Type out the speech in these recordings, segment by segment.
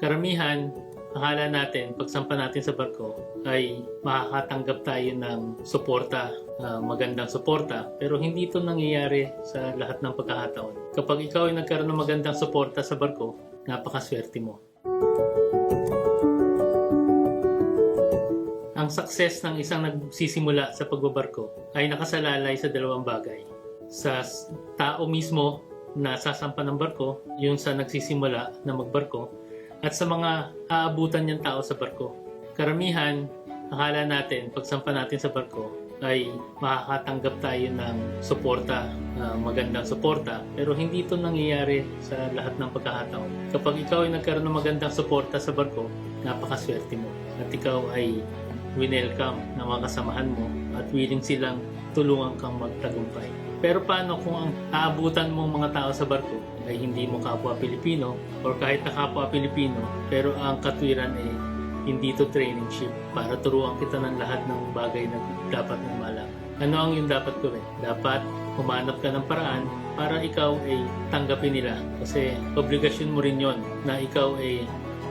Karamihan, akala natin, pagsampa natin sa barko, ay makakatanggap tayo ng suporta, ah, magandang suporta. Pero hindi ito nangyayari sa lahat ng pagkakataon. Kapag ikaw ay nagkaroon ng magandang suporta sa barko, napakaswerte mo. Ang success ng isang nagsisimula sa pagbabarko ay nakasalalay sa dalawang bagay. Sa tao mismo na sasampa ng barko, yung sa nagsisimula na magbarko, at sa mga aabutan niyang tao sa barko. Karamihan, akala natin, pagsampa natin sa barko, ay makakatanggap tayo ng suporta, ah, magandang suporta, pero hindi ito nangyayari sa lahat ng pagkakataon. Kapag ikaw ay nagkaroon ng magandang suporta sa barko, napakaswerte mo. At ikaw ay winelcome ng mga kasamahan mo at willing silang tulungan kang magtagumpay. Pero paano kung ang aabutan mong mga tao sa barko ay hindi mo kapwa Pilipino or kahit na kapwa Pilipino pero ang katwiran ay hindi to training ship para turuan kita ng lahat ng bagay na dapat mong malaman. Ano ang yung dapat gawin? Dapat humanap ka ng paraan para ikaw ay tanggapin nila kasi obligasyon mo rin yon na ikaw ay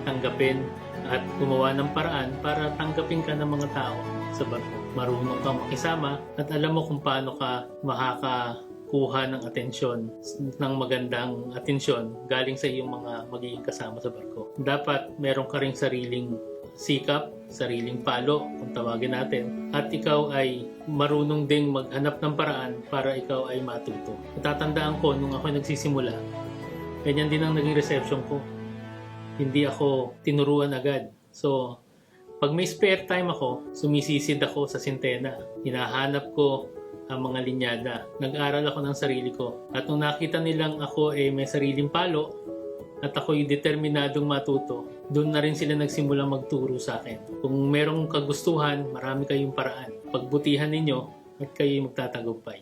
tanggapin at gumawa ng paraan para tanggapin ka ng mga tao sa barko. Marunong kang makisama at alam mo kung paano ka makakakuha ng atensyon, ng magandang atensyon galing sa iyong mga magiging kasama sa barko. Dapat meron ka ring sariling sikap, sariling palo, kung tawagin natin, at ikaw ay marunong ding maghanap ng paraan para ikaw ay matuto. Natatandaan ko nung ako nagsisimula, ganyan din ang naging reception ko hindi ako tinuruan agad. So, pag may spare time ako, sumisisid ako sa sintena. Hinahanap ko ang mga linyada. Nag-aral ako ng sarili ko. At nung nakita nilang ako ay may sariling palo at ako'y determinadong matuto, doon na rin sila nagsimula magturo sa akin. Kung merong kagustuhan, marami kayong paraan. Pagbutihan ninyo at kayo'y magtatagumpay.